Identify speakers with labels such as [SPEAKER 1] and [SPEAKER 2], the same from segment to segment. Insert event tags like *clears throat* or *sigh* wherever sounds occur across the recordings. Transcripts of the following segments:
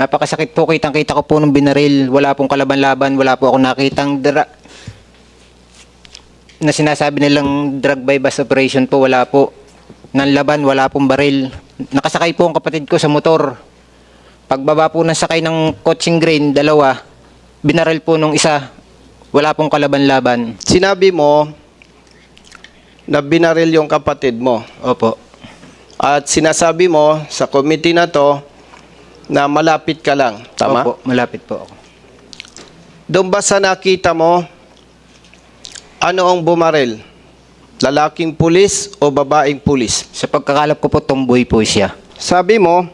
[SPEAKER 1] Napakasakit po, kitang-kita ko po nung binaril. Wala pong kalaban-laban, wala po ako nakitang dra na sinasabi nilang drug by bus operation po, wala po. Nanlaban, wala pong baril. Nakasakay po ang kapatid ko sa motor. Pagbaba po ng sakay ng coaching grain, dalawa, binaril po nung isa. Wala pong kalaban-laban.
[SPEAKER 2] Sinabi mo na binaril yung kapatid mo.
[SPEAKER 1] Opo.
[SPEAKER 2] At sinasabi mo sa committee na to na malapit ka lang. Tama?
[SPEAKER 1] Opo, malapit po ako.
[SPEAKER 2] Doon ba sa nakita mo, ano ang bumaril? Lalaking pulis o babaeng pulis?
[SPEAKER 1] Sa pagkakalap ko po, tomboy po siya.
[SPEAKER 2] Sabi mo,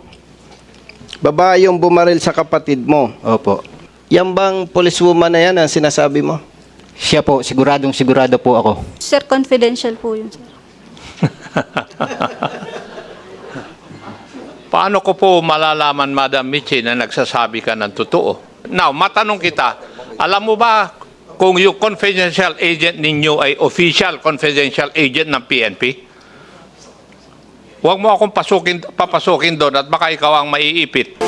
[SPEAKER 2] babae yung bumaril sa kapatid mo.
[SPEAKER 1] Opo.
[SPEAKER 2] Yan bang policewoman na yan ang sinasabi mo?
[SPEAKER 1] Siya po, siguradong sigurado po ako.
[SPEAKER 3] Sir, confidential po yun, sir. *laughs*
[SPEAKER 4] Paano ko po malalaman, Madam Michi, na nagsasabi ka ng totoo? Now, matanong kita, alam mo ba kung yung confidential agent ninyo ay official confidential agent ng PNP? Huwag mo akong pasukin, papasukin doon at baka ikaw ang maiipit.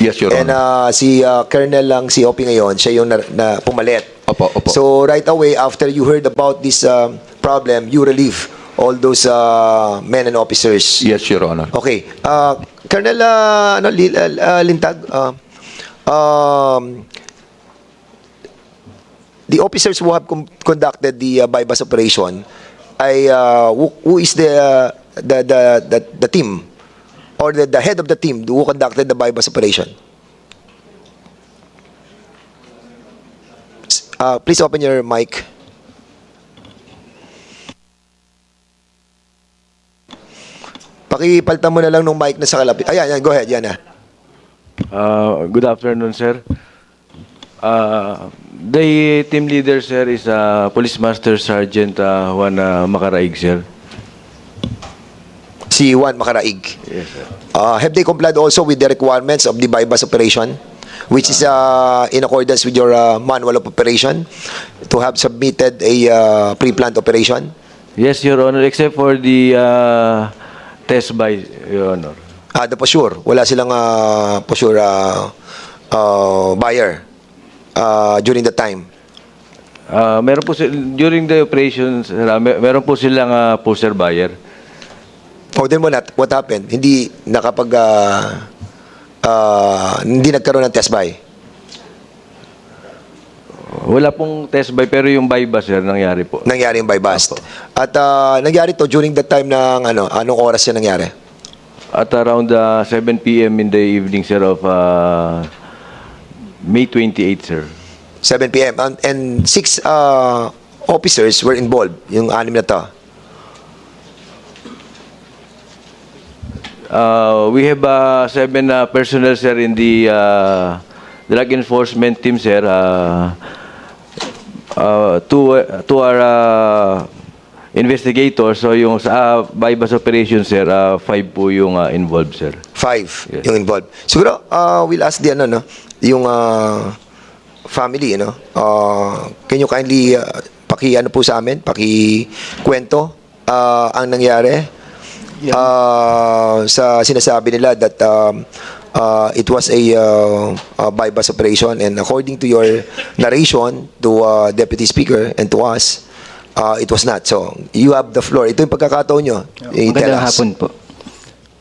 [SPEAKER 5] Yes, Your
[SPEAKER 6] And
[SPEAKER 5] Honor.
[SPEAKER 6] uh, si uh, Colonel lang si OP ngayon, siya yung na, na pumalit.
[SPEAKER 5] Opo, opo.
[SPEAKER 6] So right away after you heard about this um, problem, you relieve all those uh, men and officers.
[SPEAKER 5] yes, Your Honor.
[SPEAKER 6] Okay. Uh, Colonel uh, ano, uh, uh, Lintag, uh, um, the officers who have conducted the uh, bypass operation, ay uh, who, who is the, uh, the, the, the, the team or the, the head of the team who conducted the bypass operation? Uh, please open your mic. Pakipaltan mo na lang nung mic na sa kalapit. Ayan, yan, go ahead, yan na.
[SPEAKER 7] Uh, good afternoon, sir. Uh, the team leader, sir, is uh, Police Master Sergeant uh, Juan uh, Macaraig, sir.
[SPEAKER 6] Si Juan Macaraig.
[SPEAKER 7] Yes, sir.
[SPEAKER 6] Uh, have they complied also with the requirements of the bypass operation, which is uh, in accordance with your uh, manual of operation to have submitted a uh, pre-planned operation?
[SPEAKER 7] Yes, Your Honor, except for the uh, test by, Your Honor.
[SPEAKER 6] Ah, the posure. Wala silang uh, posure uh, uh, buyer uh, during the time.
[SPEAKER 7] Uh, meron po sil- during the operations, uh, mer- meron po silang uh, poster buyer.
[SPEAKER 6] Oh, then what, what happened? Hindi nakapag uh, uh, hindi nagkaroon ng test buy.
[SPEAKER 7] Wala pong test by, pero yung buy ba, sir, nangyari po.
[SPEAKER 6] Nangyari yung buy bust. At uh, nangyari to during the time ng ano, anong oras yan nangyari?
[SPEAKER 7] At around uh, 7 p.m. in the evening, sir, of uh, May 28, sir.
[SPEAKER 6] 7 p.m. And, and six uh, officers were involved, yung anim na to.
[SPEAKER 7] Uh, we have uh, seven uh, personnel, sir, in the uh, drug enforcement team, sir. Uh, uh, two, uh, two are uh, investigators. So yung sa uh, bypass operation, sir, uh, five po yung uh, involved, sir.
[SPEAKER 6] Five
[SPEAKER 7] Yes.
[SPEAKER 6] yung involved. Siguro, uh, we'll ask the ano, no? Yung uh, family, no? Uh, can you kindly uh, paki ano po sa amin, paki kwento uh, ang nangyari uh, sa sinasabi nila that um, uh, it was a uh, uh, bypass operation and according to your narration to uh, Deputy Speaker and to us, uh, it was not. So, you have the floor. Ito yung pagkakataon nyo. I-tell
[SPEAKER 1] Magandang
[SPEAKER 6] us.
[SPEAKER 1] hapon po.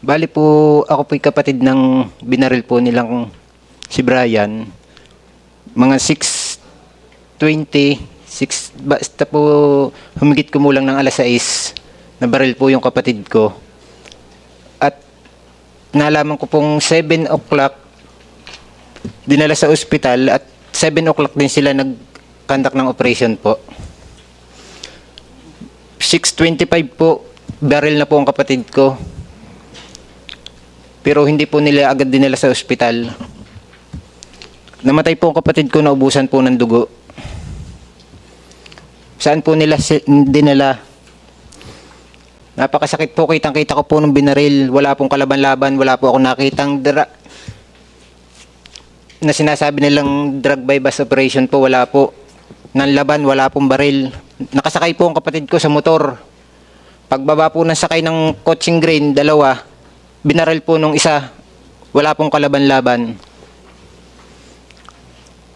[SPEAKER 1] Bali po, ako po'y kapatid ng binaril po nilang si Brian. Mga 6.20, 6, basta po humigit kumulang ng alas 6, nabaril po yung kapatid ko. Nalaman ko pong 7 o'clock, dinala sa ospital at 7 o'clock din sila nag-conduct ng operation po. 6.25 po, barrel na po ang kapatid ko. Pero hindi po nila agad dinala sa ospital. Namatay po ang kapatid ko, naubusan po ng dugo. Saan po nila dinala? Napakasakit po, kitang-kita ko po nung binaril. Wala pong kalaban-laban, wala po ako nakitang dra na sinasabi nilang drug by bus operation po, wala po. Nanlaban, wala pong baril. nakasakay po ang kapatid ko sa motor. Pagbaba po ng sakay ng coaching green, dalawa, binaril po nung isa. Wala pong kalaban-laban.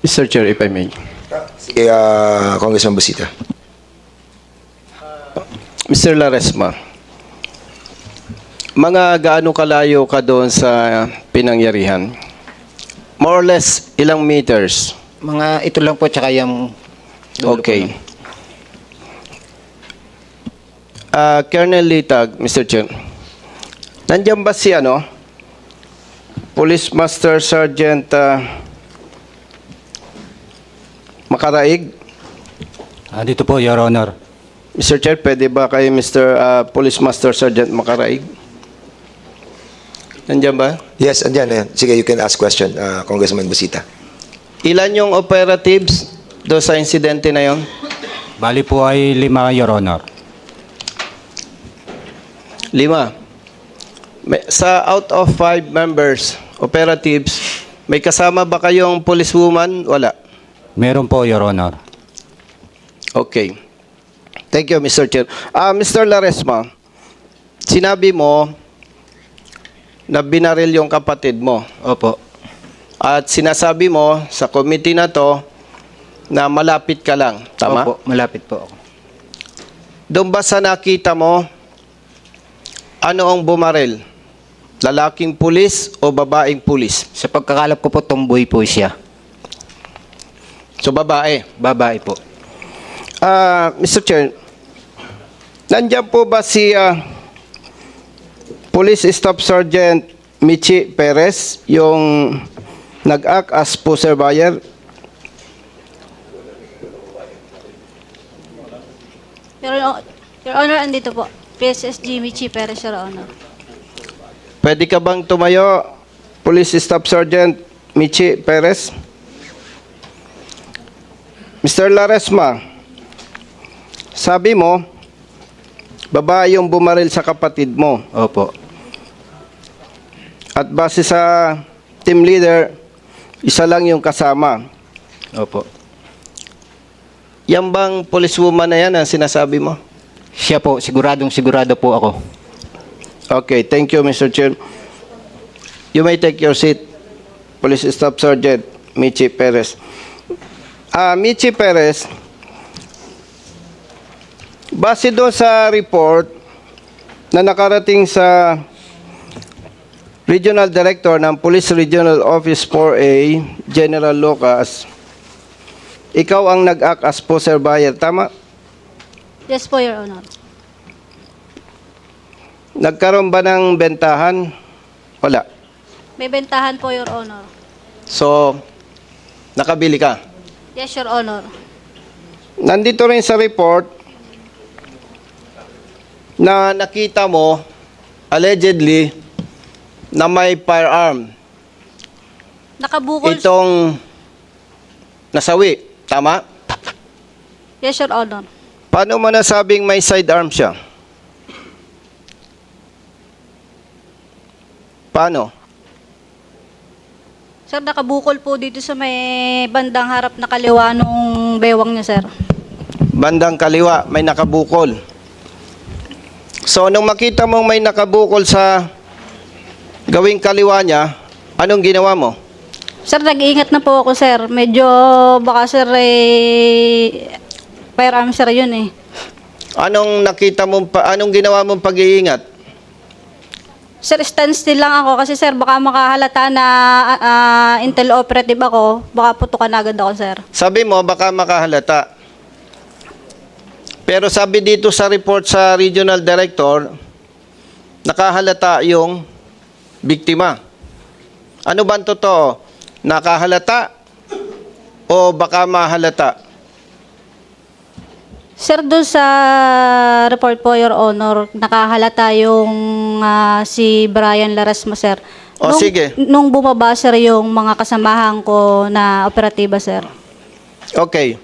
[SPEAKER 2] Mr. Chair, if I may.
[SPEAKER 6] Sige, ah, Congressman Busita.
[SPEAKER 2] Mr. Laresma, mga gaano kalayo ka doon sa pinangyarihan? More or less, ilang meters?
[SPEAKER 1] Mga ito lang po, tsaka yung... dulo po
[SPEAKER 2] Okay.
[SPEAKER 1] ng-
[SPEAKER 2] Ah, Colonel Litag, Mr. Chair. Nandiyan ba si ano? Police Master Sergeant ah, Makaraig?
[SPEAKER 5] Ah, dito po, Your Honor.
[SPEAKER 2] Mr. Chair, pwede ba kay Mr. ah, Police Master Sergeant Makaraig? Nandiyan ba?
[SPEAKER 6] Yes, andyan. Ayan. Sige, you can ask question, ah, Congressman Busita.
[SPEAKER 2] Ilan yung operatives do sa insidente na yon?
[SPEAKER 5] Bali po ay lima, Your Honor.
[SPEAKER 2] Lima. May, sa out of five members, operatives, may kasama ba kayong policewoman? Wala.
[SPEAKER 5] Meron po, Your Honor.
[SPEAKER 2] Okay. Thank you, Mr. Chair. Ah, Mr. Laresma, sinabi mo na binaril yung kapatid mo.
[SPEAKER 1] Opo.
[SPEAKER 2] At sinasabi mo sa committee na to na malapit ka lang. Tama?
[SPEAKER 1] Opo, malapit po ako.
[SPEAKER 2] Doon ba sa nakita mo, ano ang bumaril? Lalaking pulis o babaeng pulis?
[SPEAKER 1] Sa pagkakalap ko po, tomboy po siya.
[SPEAKER 2] So, babae.
[SPEAKER 1] Babae po.
[SPEAKER 2] Ah, Mr. Chair, nandiyan po ba si ah, Police Staff Sergeant Michi Perez, yung nag-act as pusher buyer?
[SPEAKER 3] Your, Your Honor, andito po. PSSG Michi Perez, Your Honor.
[SPEAKER 2] Pwede ka bang tumayo, Police Staff Sergeant Michi Perez? Mr. Laresma, sabi mo, babae yung bumaril sa kapatid mo.
[SPEAKER 1] Opo.
[SPEAKER 2] At base sa team leader, isa lang yung kasama.
[SPEAKER 1] Opo.
[SPEAKER 2] Yan bang policewoman na yan ang sinasabi mo?
[SPEAKER 1] Siya po, siguradong sigurado po ako.
[SPEAKER 2] Okay, thank you, Mr. Chair. You may take your seat, Police Staff Sergeant Michi Perez. Ah, Michi Perez, base doon sa report na nakarating sa Regional Director ng Police Regional Office 4A, General Lucas, ikaw ang nag-act as poser buyer, tama?
[SPEAKER 3] Yes po, Your Honor.
[SPEAKER 2] Nagkaroon ba ng bentahan? Wala.
[SPEAKER 3] May bentahan po, Your Honor.
[SPEAKER 2] So, nakabili ka.
[SPEAKER 3] Yes, Your Honor.
[SPEAKER 2] Nandito rin sa report na nakita mo, allegedly, na may firearm.
[SPEAKER 3] Nakabukol.
[SPEAKER 2] Itong nasawi. Tama?
[SPEAKER 3] Yes, Your Honor.
[SPEAKER 2] Paano mo nasabing may sidearm siya? Paano?
[SPEAKER 3] Sir, nakabukol po dito sa may bandang harap na kaliwa nung bewang niya, sir.
[SPEAKER 2] Bandang kaliwa, may nakabukol. So, nung makita mong may nakabukol sa gawing kaliwa niya, anong ginawa mo?
[SPEAKER 3] Sir, nag-iingat na po ako, sir. Medyo baka, sir, eh, firearm, sir, yun eh.
[SPEAKER 2] Anong nakita mo, anong ginawa mong pag-iingat?
[SPEAKER 3] Sir, standstill lang ako kasi, sir, baka makahalata na ah, intel operative ako. Baka putukan agad ako, sir.
[SPEAKER 2] Sabi mo, baka makahalata. Pero sabi dito sa report sa regional director, nakahalata yung biktima. Ano ba ang totoo? Nakahalata o baka mahalata?
[SPEAKER 3] Sir, doon sa report po, Your Honor, nakahalata yung ah, si Brian Larasma, sir.
[SPEAKER 2] O, sige.
[SPEAKER 3] Nung bumaba, sir, yung mga kasamahan ko na operatiba, sir.
[SPEAKER 2] Okay.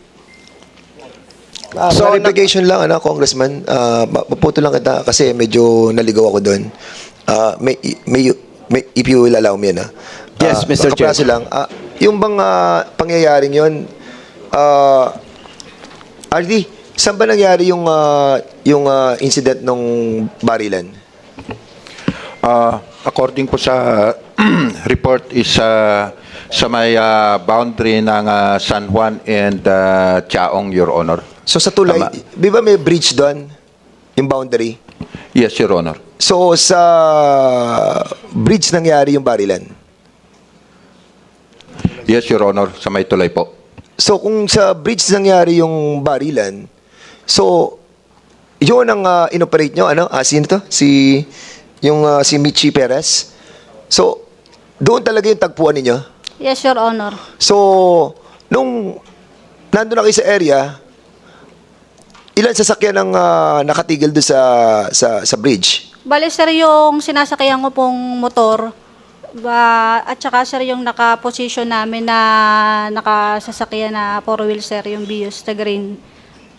[SPEAKER 6] Ah,
[SPEAKER 2] So,
[SPEAKER 6] clarification lang, ano, Congressman. Uh, maputo lang kita kasi medyo naligaw ako doon. Ah, may, may, may, if you will allow me, ano.
[SPEAKER 2] Yes, Mr. Chair.
[SPEAKER 6] Lang. Ah, yung bang ah, pangyayaring yon, ah, RD, Saan ba nangyari yung ah, yung ah, incident nung barilan?
[SPEAKER 8] Uh, according po sa *clears throat* report is uh, sa may uh, boundary ng uh, San Juan and uh, Chaong, Your Honor.
[SPEAKER 6] So sa tulay,
[SPEAKER 8] Tama.
[SPEAKER 6] di ba may bridge doon? Yung boundary?
[SPEAKER 8] Yes, Your Honor.
[SPEAKER 6] So sa bridge nangyari yung barilan?
[SPEAKER 8] Yes, Your Honor, sa may tulay po.
[SPEAKER 6] So kung sa bridge nangyari yung barilan, so yun ang ah, inoperate nyo, ano? Ah, sino to? Si, yung ah, si Michi Perez. So, doon talaga yung tagpuan ninyo.
[SPEAKER 3] Yes, Your Honor.
[SPEAKER 6] So, nung nandun na kayo sa area, ilan sasakyan ang ah, nakatigil doon sa, sa, sa bridge?
[SPEAKER 3] Bale, sir, yung sinasakyan ko pong motor, ba, at saka, sir, yung naka-position namin na nakasasakyan na four wheel, sir, yung Bios, the green.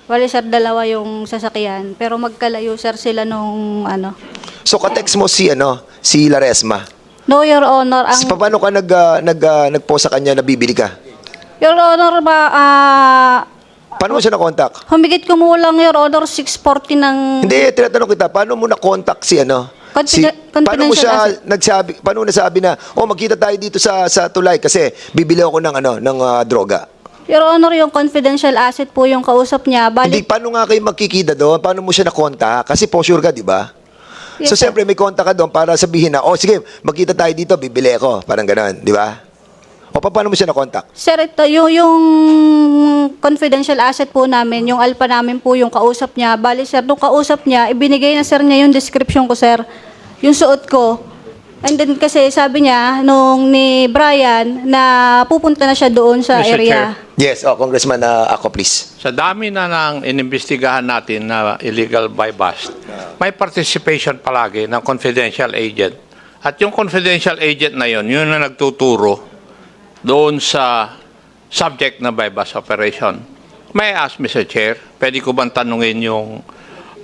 [SPEAKER 3] Bale, sir, dalawa yung sasakyan. Pero magkalayo, sir, sila nung, ano.
[SPEAKER 6] So, katext mo si, ano, si Laresma.
[SPEAKER 3] No, Your Honor, ang...
[SPEAKER 6] Paano ka nag, ah, nag, ah, nagpost sa kanya na bibili ka?
[SPEAKER 3] Your Honor, ba, ah...
[SPEAKER 6] Paano mo siya na-contact?
[SPEAKER 3] humigit kumulang, Your Honor, 640 ng...
[SPEAKER 6] Hindi, tinatanong kita, paano mo na-contact si ano?
[SPEAKER 3] Confide-
[SPEAKER 6] si, paano mo
[SPEAKER 3] confidential
[SPEAKER 6] siya nagsabi, paano mo nasabi na, oh, magkita tayo dito sa sa tulay kasi bibili ako ng ano, ng ah, droga.
[SPEAKER 3] Your Honor, yung confidential asset po yung kausap niya.
[SPEAKER 6] Hindi,
[SPEAKER 3] Bali,
[SPEAKER 6] paano nga kayo magkikita doon? Paano mo siya na-contact? Kasi po sure ka, di ba?
[SPEAKER 3] Yes,
[SPEAKER 6] so,
[SPEAKER 3] sir.
[SPEAKER 6] siyempre, may contact ka doon para sabihin na, oh, sige, magkita tayo dito, bibili ako. Parang gano'n, di ba? O, pa- paano mo siya na-contact?
[SPEAKER 3] Sir, ito, yung, yung confidential asset po namin, yung alpha namin po yung kausap niya. Bali, sir, nung kausap niya, ibinigay na sir niya yung description ko, sir. Yung suot ko. And then kasi sabi niya, nung ni Brian, na pupunta na siya doon sa
[SPEAKER 4] Mr.
[SPEAKER 3] area.
[SPEAKER 4] Chair.
[SPEAKER 6] Yes, oh, Congressman uh, ako, please.
[SPEAKER 4] Sa dami na ng inimbestigahan natin na illegal buy bust, may participation palagi ng confidential agent. At yung confidential agent na yon, yun na nagtuturo doon sa subject na bust operation. May ask, Mr. Chair, pwede ko bang tanungin yung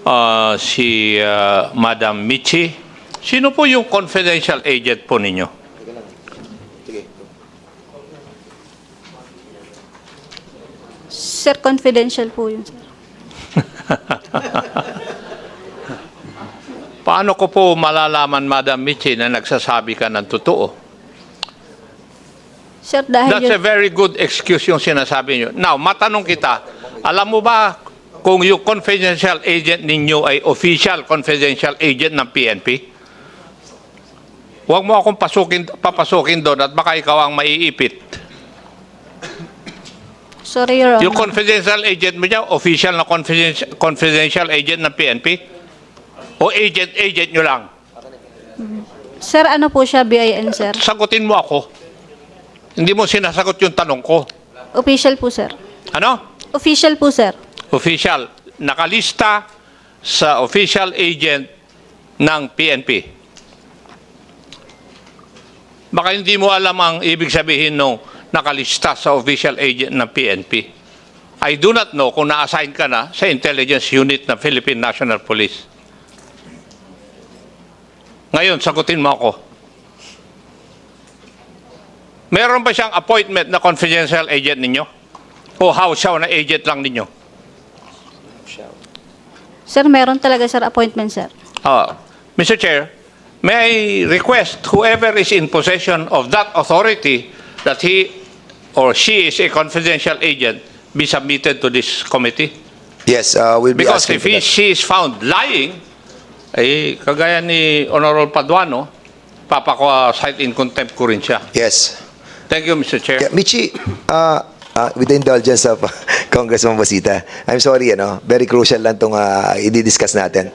[SPEAKER 4] ah, si ah, Madam Michi? Sino po yung confidential agent po ninyo?
[SPEAKER 3] Sir, confidential po yun, sir. *laughs*
[SPEAKER 4] Paano ko po malalaman, Madam Michi, na nagsasabi ka ng totoo?
[SPEAKER 3] Sir, dahil
[SPEAKER 4] That's
[SPEAKER 3] yun,
[SPEAKER 4] a very good excuse yung sinasabi nyo. Now, matanong kita, alam mo ba kung yung confidential agent ninyo ay official confidential agent ng PNP? Huwag mo akong pasukin, papasukin doon at baka ikaw ang maiipit.
[SPEAKER 3] sorry, Your Honor.
[SPEAKER 4] Yung confidential agent mo niya, official na confidential, confidential agent ng PNP? O agent-agent nyo lang?
[SPEAKER 3] Sir, ano po siya, BIN, sir?
[SPEAKER 4] Sagutin mo ako. Hindi mo sinasagot yung tanong ko.
[SPEAKER 3] Official po, sir.
[SPEAKER 4] Ano?
[SPEAKER 3] Official po, sir.
[SPEAKER 4] official, nakalista sa official agent ng PNP. Baka hindi mo alam ang ibig sabihin nung nakalista sa official agent ng PNP. I do not know kung na-assign ka na sa intelligence unit ng Philippine National Police. Ngayon, sagutin mo ako. Meron ba siyang appointment na confidential agent ninyo? O house siya na agent lang ninyo?
[SPEAKER 3] Sir, meron talaga, sir, appointment, sir.
[SPEAKER 4] Uh, Mr. Chair, may I request whoever is in possession of that authority that he or she is a confidential agent be submitted to this committee?
[SPEAKER 6] Yes, uh, we'll be
[SPEAKER 4] Because
[SPEAKER 6] asking
[SPEAKER 4] if
[SPEAKER 6] for
[SPEAKER 4] he,
[SPEAKER 6] that.
[SPEAKER 4] she is found lying, eh, kagaya ni Honorable Paduano, papako-cite in contempt ko rin siya.
[SPEAKER 6] Yes.
[SPEAKER 4] Thank you, Mr. Chair.
[SPEAKER 6] Yeah, Michi, uh, uh, with the indulgence of *laughs* Congressman Basita, I'm sorry, ano, very crucial lang itong uh, i-discuss natin.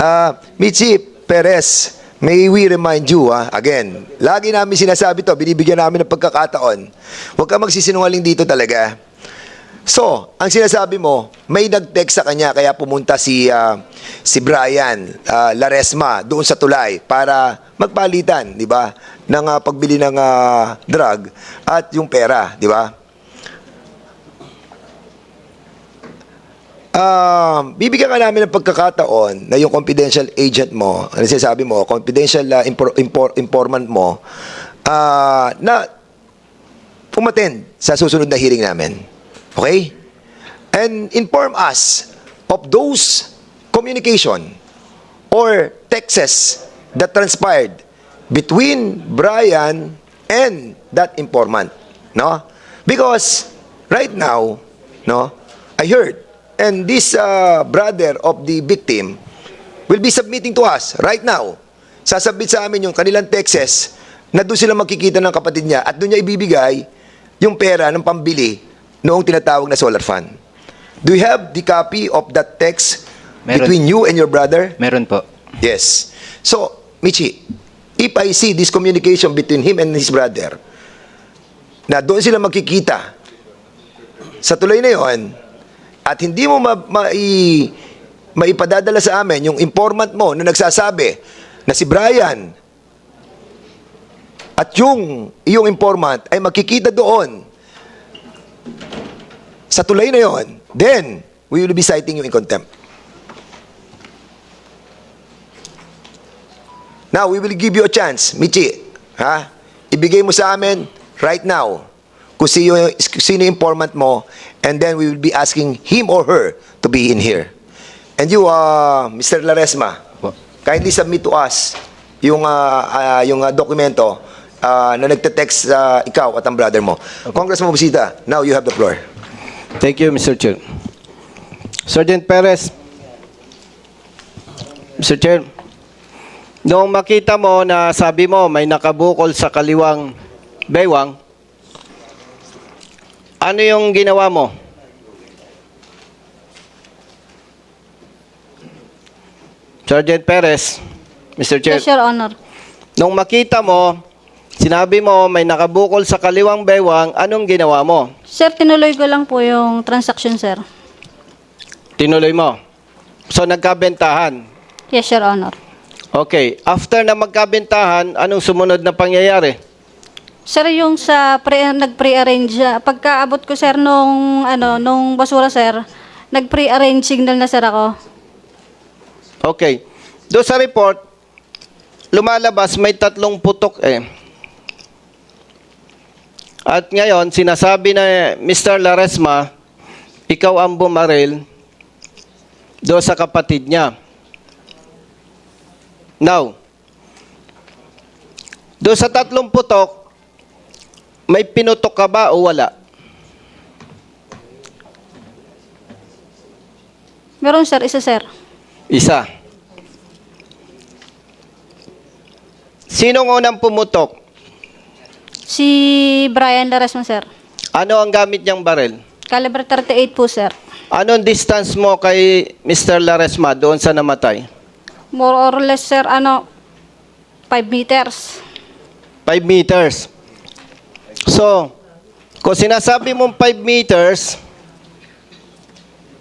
[SPEAKER 6] Uh, Michi Perez, may we remind you, ah, again, lagi namin sinasabi to, binibigyan namin ng pagkakataon. Huwag ka magsisinungaling dito talaga. So, ang sinasabi mo, may nag-text sa kanya kaya pumunta si ah, si Brian ah, Laresma doon sa tulay para magpalitan, di ba? ng ah, pagbili ng ah, drug at yung pera, di ba? Um, bibigyan ka namin ng pagkakataon na yung confidential agent mo, ano sinasabi mo, confidential ah, impor- impor- informant mo, ah, na umattend sa susunod na hearing namin. Okay? And inform us of those communication or texts that transpired between Brian and that informant, no? Because right now, no, I heard, and this uh, brother of the victim will be submitting to us right now. Sasabit sa amin yung kanilang texts na doon sila makikita ng kapatid niya at doon niya ibibigay yung pera ng pambili noong tinatawag na solar fund. Do you have the copy of that text
[SPEAKER 1] Meron.
[SPEAKER 6] between you and your brother?
[SPEAKER 1] Meron po.
[SPEAKER 6] Yes. So, Michi, if I see this communication between him and his brother, na doon sila magkikita sa tuloy na yon, at hindi mo ma, mai, maipadadala sa amin yung informant mo na nagsasabi na si Brian at yung iyong informant ay magkikita doon sa tulay na yon, then we will be citing you in contempt. Now, we will give you a chance, Michi. Ha? Ibigay mo sa amin right now kung sino, sino yung informant mo and then we will be asking him or her to be in here. And you, uh, Mr. Laresma, kindly submit to us yung, uh, uh, yung uh, dokumento uh, na nagte-text uh, ikaw at ang brother mo. Congressman Busita, now you have the floor.
[SPEAKER 2] Thank you, Mr. Chair. Sergeant Perez. Mr. Chair. Noong makita mo na sabi mo may nakabukol sa kaliwang baywang, ano yung ginawa mo? Sergeant Perez, Mr. Chair.
[SPEAKER 3] Yes, Your Honor.
[SPEAKER 2] Nung makita mo, sinabi mo may nakabukol sa kaliwang baywang, anong ginawa mo?
[SPEAKER 3] Sir, tinuloy ko lang po yung transaction, sir.
[SPEAKER 2] Tinuloy mo. So nagkabentahan.
[SPEAKER 3] Yes, Your Honor.
[SPEAKER 2] Okay. After na magkabentahan, anong sumunod na pangyayari?
[SPEAKER 3] Sir, yung sa pre, nag-pre-arrange, ah, pagkaabot ko, sir, nung, ano, nung basura, sir, nag-pre-arrange signal na, sir, ako.
[SPEAKER 2] Okay. Doon sa report, lumalabas may tatlong putok eh. At ngayon, sinasabi na Mr. Laresma, ikaw ang bumaril doon sa kapatid niya. Now, doon sa tatlong putok, may pinutok ka ba o wala?
[SPEAKER 3] Meron, sir, isa, sir.
[SPEAKER 2] Isa. Sinong unang pumutok?
[SPEAKER 3] Si Brian Laresma, sir.
[SPEAKER 2] Ano ang gamit niyang baril?
[SPEAKER 3] Caliber 38 po, sir.
[SPEAKER 2] Anong distance mo kay Mr. Laresma doon sa namatay?
[SPEAKER 3] More or less, sir, ano, 5 meters.
[SPEAKER 2] 5 meters. So, kung sinasabi mong 5 meters,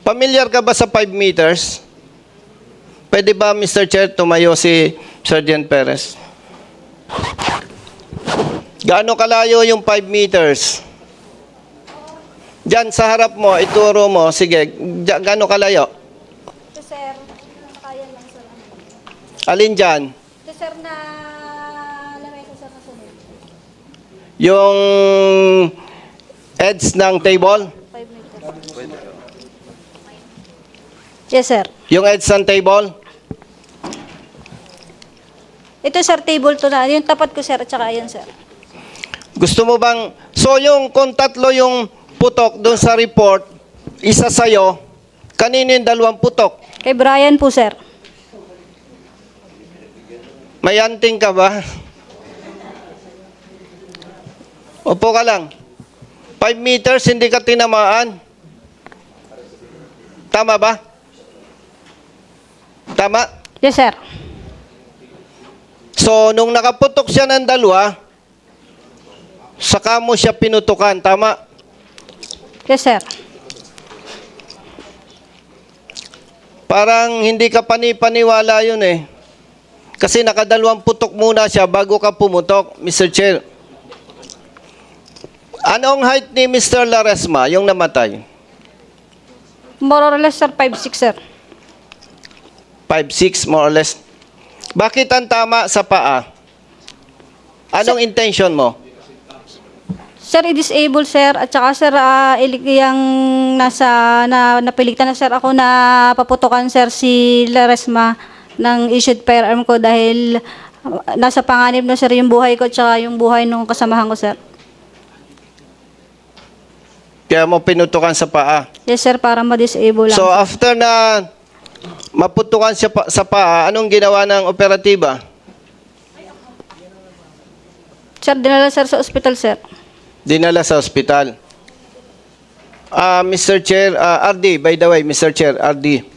[SPEAKER 2] familiar ka ba sa 5 meters? Pwede ba, Mr. Chair, tumayo si Sergeant Perez? Gaano kalayo yung 5 meters? Diyan sa harap mo, ituro mo, sige, gaano kalayo?
[SPEAKER 3] sir, kaya lang, sir.
[SPEAKER 2] Alin dyan?
[SPEAKER 3] Ito, sir, na lamesa, sir, na sunod.
[SPEAKER 2] Yung edge ng table?
[SPEAKER 3] 5 meters. Yes, sir.
[SPEAKER 2] Yung edge ng table?
[SPEAKER 3] Ito, sir, table to na. Yung tapat ko, sir, at saka yan, sir.
[SPEAKER 2] Gusto mo bang, so yung kung tatlo yung putok doon sa report, isa sa'yo, kanino yung dalawang putok?
[SPEAKER 3] Kay Brian po, sir.
[SPEAKER 2] May anting ka ba? Upo ka lang. 5 meters, hindi ka tinamaan. Tama ba? Tama?
[SPEAKER 3] Yes, sir.
[SPEAKER 2] So, nung nakaputok siya ng dalawa, saka mo siya pinutukan. Tama?
[SPEAKER 3] Yes, sir.
[SPEAKER 2] Parang hindi ka panipaniwala yun eh. Kasi nakadalawang putok muna siya bago ka pumutok, Mr. Chair. Anong height ni Mr. Laresma, yung namatay?
[SPEAKER 3] More or less, sir, 5'6", sir.
[SPEAKER 2] 5'6", more or less. Bakit ang tama sa paa? Anong intention mo?
[SPEAKER 3] Sir, i-disable, sir. At saka, sir, uh, yung nasa, na, napilitan na, sir, ako na paputukan, sir, si Laresma ng issued firearm ko dahil ah, nasa panganib na, sir, yung buhay ko at saka yung buhay ng kasamahan ko, sir.
[SPEAKER 2] Kaya mo pinutukan sa paa.
[SPEAKER 3] Yes, sir, para ma-disable lang.
[SPEAKER 2] So after na maputukan siya pa, sa paa, anong ginawa ng operatiba?
[SPEAKER 3] sir, dinala, sir, sa ospital, sir.
[SPEAKER 2] Dinala sa ospital. Ah, Mr. Chair, ah, RD, by the way, Mr. Chair, RD,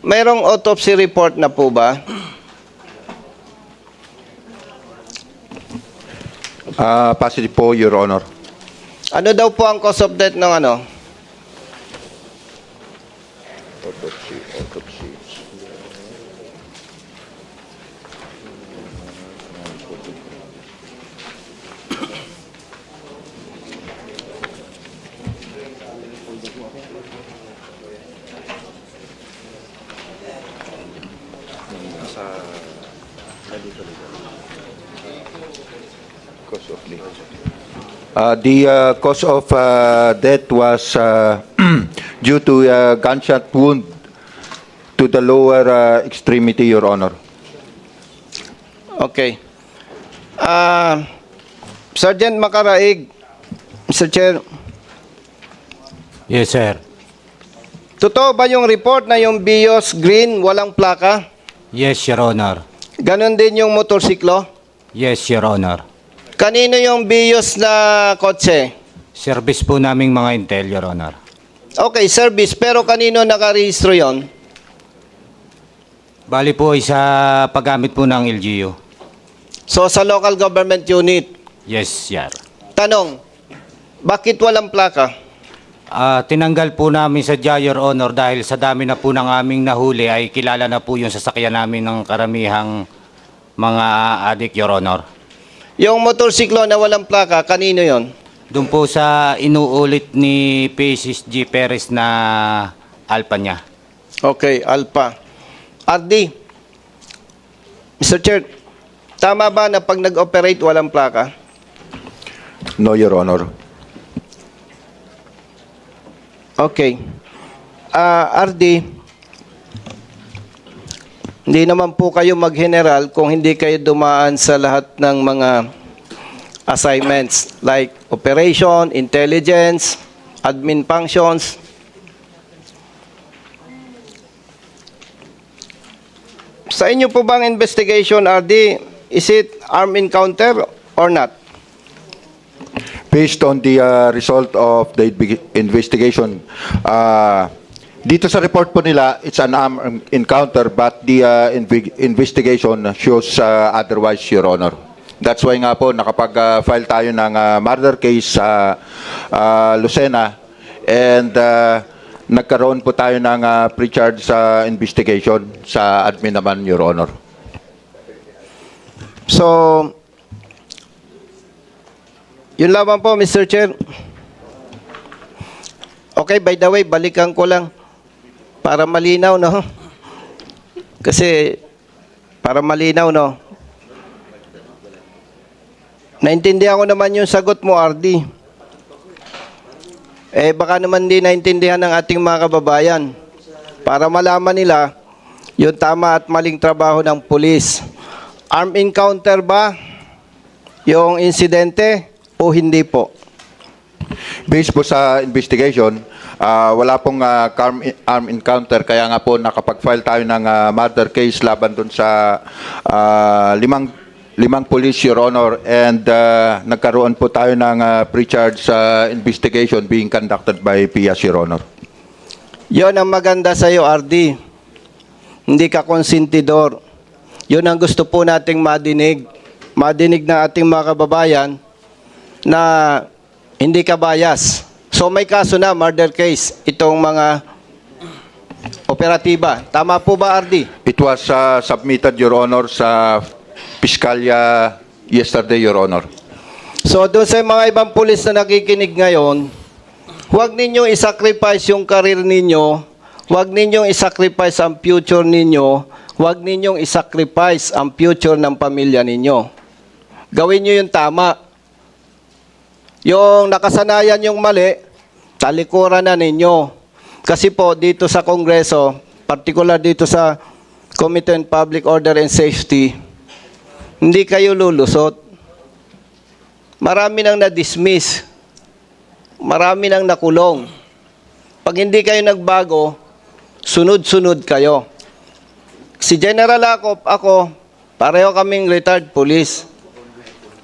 [SPEAKER 2] mayroong autopsy report na po ba?
[SPEAKER 8] Ah, positive po, Your Honor.
[SPEAKER 2] Ano daw po ang cause of death ng ano?
[SPEAKER 8] Uh, the uh, cause of uh, death was uh, *clears throat* due to a gunshot wound to the lower uh, extremity, Your Honor.
[SPEAKER 2] Okay. Ah, Sergeant Makaraig, Mr. Chair,
[SPEAKER 5] Yes, sir.
[SPEAKER 2] totoo ba yung report na yung Bios Green walang plaka?
[SPEAKER 5] Yes, Your Honor.
[SPEAKER 2] Ganon din yung motorsiklo?
[SPEAKER 5] Yes, Your Honor.
[SPEAKER 2] Kanino yung Bios na kotse?
[SPEAKER 5] Service po naming mga intel, Your Honor.
[SPEAKER 2] Okay, service, pero kanino nakarehistro yon?
[SPEAKER 5] Bali po isa paggamit po ng LGU.
[SPEAKER 2] So sa local government unit.
[SPEAKER 5] Yes, sir.
[SPEAKER 2] Tanong, bakit walang plaka?
[SPEAKER 5] Ah, tinanggal po namin sa Your Honor dahil sa dami na po ng aming nahuli ay kilala na po yung sasakyan namin ng karamihang mga adik, Your Honor.
[SPEAKER 2] Yung motorsiklo na walang plaka, kanino yon?
[SPEAKER 5] Doon po sa inuulit ni Paces G. Perez na alpa niya.
[SPEAKER 2] Okay, Alpha. RD, Mr. Chair, tama ba na pag nag-operate walang plaka?
[SPEAKER 8] No, Your Honor.
[SPEAKER 2] Okay. Ah, RD, hindi naman po kayo mag-general kung hindi kayo dumaan sa lahat ng mga assignments like operation, intelligence, admin functions. Sa inyo po bang investigation, RD, is it armed encounter or not?
[SPEAKER 8] Based on the uh, result of the inve- investigation, uh, dito sa report po nila, it's an armed encounter, but the uh, inve- investigation shows uh, otherwise, Your Honor. That's why nga po nakapag-file tayo ng uh, murder case sa uh, Lucena and uh, nagkaroon po tayo ng uh, pre-charge sa investigation sa admin naman, Your Honor.
[SPEAKER 2] So, yun lamang po, Mr. Chair. Okay, by the way, balikan ko lang para malinaw, no? Kasi, para malinaw, no? Naintindihan ko naman yung sagot mo, RD. Eh, baka naman di naintindihan ng ating mga kababayan. Para malaman nila yung tama at maling trabaho ng pulis. Armed encounter ba yung insidente o hindi po?
[SPEAKER 8] Based po sa investigation, ah, wala pong ah, arm, arm encounter kaya nga po nakapag-file tayo ng ah, murder case laban dun sa ah, limang limang police your honor and ah, nagkaroon po tayo ng ah, pre-charge sa investigation being conducted by PIAS your honor.
[SPEAKER 2] Yon ang maganda sa iyo, RD. Hindi ka konsentidor. Yon ang gusto po nating madinig. Madinig ng ating mga kababayan na hindi ka bias. So may kaso na, murder case, itong mga operatiba. Tama po ba, RD?
[SPEAKER 8] It was ah, submitted your honor sa Piskalya yesterday your honor.
[SPEAKER 2] So doon sa mga ibang pulis na nakikinig ngayon, huwag ninyong isacrifice yung karir ninyo, huwag ninyong isacrifice ang future ninyo, huwag ninyong isacrifice ang future ng pamilya ninyo. Gawin nyo yung tama. Yung nakasanayan yung mali, talikuran na ninyo. Kasi po dito sa Kongreso, particular dito sa Committee on Public Order and Safety, hindi kayo lulusot. Marami nang na-dismiss. Marami nang nakulong. Pag hindi kayo nagbago, sunod-sunod kayo. Si General Acop, ako, pareho kaming retired police.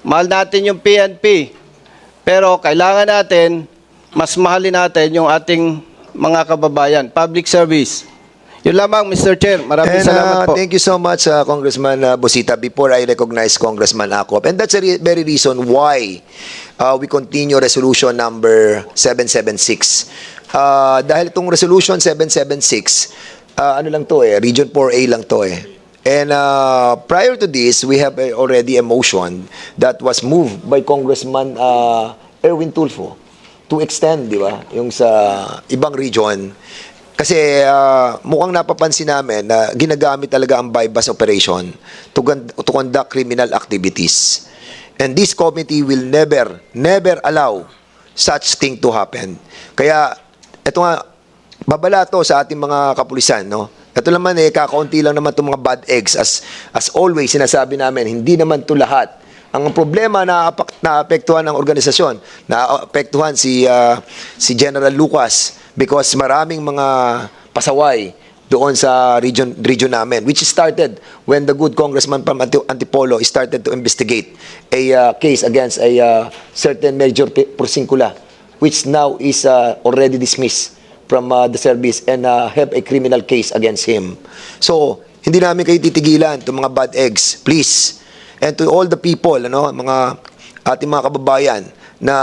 [SPEAKER 2] Mahal natin yung PNP. Pero kailangan natin, mas mahalin natin yung ating mga kababayan. Public service. Yun lamang, Mr. Chair. Maraming
[SPEAKER 6] And
[SPEAKER 2] salamat
[SPEAKER 6] uh,
[SPEAKER 2] po.
[SPEAKER 6] thank you so much, uh, Congressman uh, Busita. Before I recognize Congressman Acop, and that's the re- very reason why uh, we continue resolution number 776. Uh, dahil itong resolution 776, uh, ano lang to eh, Region 4A lang to eh. And uh, prior to this, we have uh, already a motion that was moved by Congressman uh, Erwin Tulfo to extend, di ba, yung sa ibang region. Kasi ah, mukhang napapansin namin na ginagamit talaga ang bypass operation to, to conduct criminal activities. And this committee will never, never allow such thing to happen. Kaya, ito nga, babala to sa ating mga kapulisan, no? Ito naman eh, kakaunti lang naman itong mga bad eggs. As, as always, sinasabi namin, hindi naman to lahat. Ang problema na naapektuhan ng organisasyon, naapektuhan si ah, si General Lucas because maraming mga pasaway doon sa region region namin which started when the good congressman from Anti- Antipolo started to investigate a ah, case against a ah, certain Major Porcincula which now is ah, already dismissed from ah, the service and ah, have a criminal case against him. So, hindi namin kayo titigilan itong mga bad eggs. Please, And to all the people, ano, mga ating mga kababayan na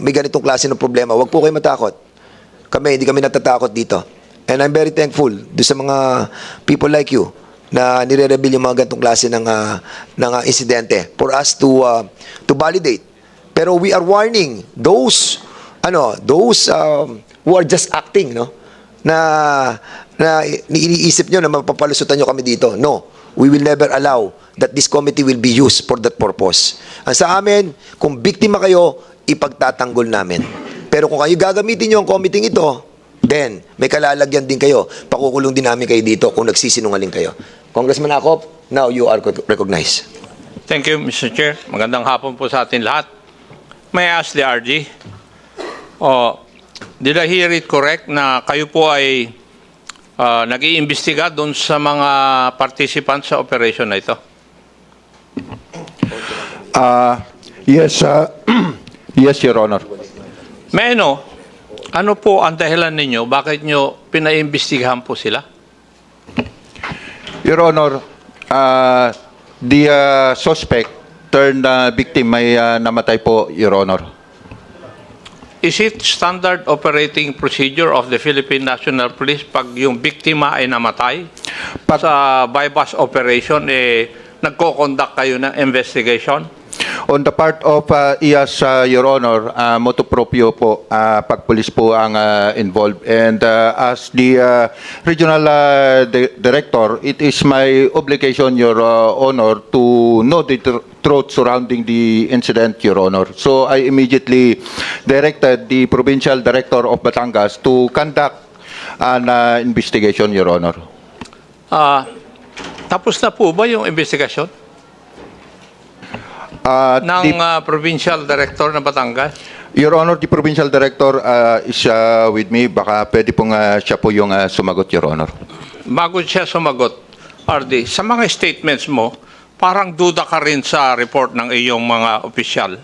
[SPEAKER 6] may ganitong klase ng problema, wag po kayo matakot. Kami, hindi kami natatakot dito. And I'm very thankful do sa mga people like you na nire-reveal yung mga ganitong klase ng, ah, ng ah, insidente for us to, ah, to validate. Pero we are warning those, ano, those um, who are just acting, no? na na iniisip nyo na mapapalusutan nyo kami dito. No, we will never allow that this committee will be used for that purpose. Ang sa amin, kung biktima kayo, ipagtatanggol namin. Pero kung kayo gagamitin nyo ang committee ito, then may kalalagyan din kayo. Pakukulong din namin kayo dito kung nagsisinungaling kayo. Congressman Akop, now you are recognized.
[SPEAKER 4] Thank you, Mr. Chair. Magandang hapon po sa atin lahat. May I ask the RG? Oh, did I hear it correct na kayo po ay uh, nag-iimbestiga doon sa mga participants sa operation na ito?
[SPEAKER 8] Uh, yes, uh, *clears throat* yes, Your Honor.
[SPEAKER 4] May know, ano po ang dahilan ninyo? Bakit nyo pinaimbestigahan po sila?
[SPEAKER 8] Your Honor, uh, the uh, suspect turned uh, victim may uh, namatay po, Your Honor.
[SPEAKER 4] Is it standard operating procedure of the Philippine National Police pag yung biktima ay namatay?
[SPEAKER 8] Pag-
[SPEAKER 4] sa bypass operation, eh, nagko-conduct kayo ng investigation?
[SPEAKER 8] On the part of uh, IAS, uh, Your Honor, uh, motu proprio po, uh, pag-police po ang uh, involved. And uh, as the uh, regional uh, di- director, it is my obligation, Your uh, Honor, to know the truth surrounding the incident, Your Honor. So I immediately directed the provincial director of Batangas to conduct an uh, investigation, Your Honor.
[SPEAKER 4] Ah, tapos na po ba yung investigation
[SPEAKER 8] Uh,
[SPEAKER 4] ng
[SPEAKER 8] the-
[SPEAKER 4] ah, provincial director ng Batangas?
[SPEAKER 8] Your Honor, the provincial director uh, is uh, with me. Baka pwede pong uh, siya po yung uh, sumagot, Your Honor.
[SPEAKER 4] Bago siya sumagot, RD, sa mga statements mo, parang duda ka rin sa report ng iyong mga opisyal.